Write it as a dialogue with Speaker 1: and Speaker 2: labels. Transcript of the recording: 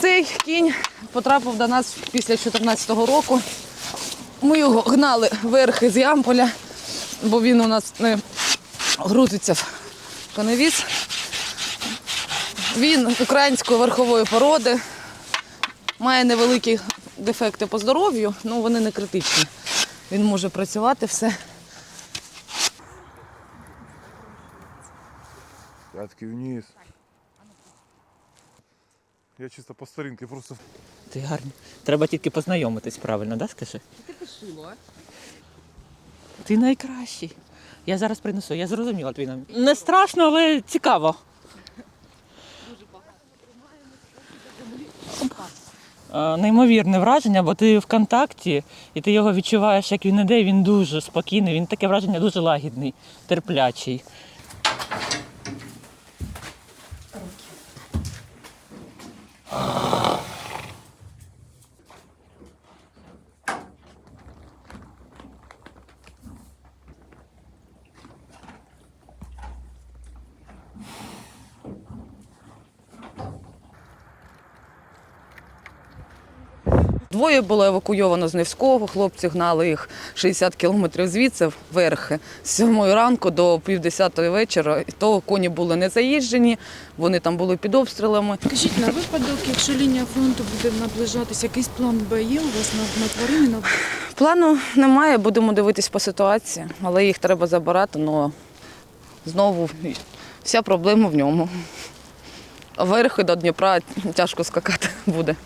Speaker 1: Цей кінь потрапив до нас після 2014 року. Ми його гнали верхи з Ямполя, бо він у нас не грузиться в коневіз. Він української верхової породи, має невеликі дефекти по здоров'ю, але вони не критичні. Він може працювати все.
Speaker 2: Пятки вниз. Я чисто по старинке просто
Speaker 3: Ти гарний. Треба тільки познайомитись правильно, да, скажи? Ти пишила. Ти найкращий. Я зараз принесу, я зрозуміла твій намір. Не страшно, але цікаво. Е, Неймовірне враження, бо ти в контакті і ти його відчуваєш, як він іде, він дуже спокійний, він таке враження дуже лагідний, терплячий.
Speaker 1: Двоє було евакуйовано з Невського, хлопці гнали їх 60 кілометрів звідси верхи з 7 ранку до півдесятої вечора. І то коні були не заїжджені, вони там були під обстрілами.
Speaker 4: Скажіть, на випадок, якщо лінія фронту буде наближатися, якийсь план Б є у вас на, на тварини? На...
Speaker 1: Плану немає, будемо дивитись по ситуації, але їх треба забирати, але знову вся проблема в ньому. Верхи до Дніпра тяжко скакати буде.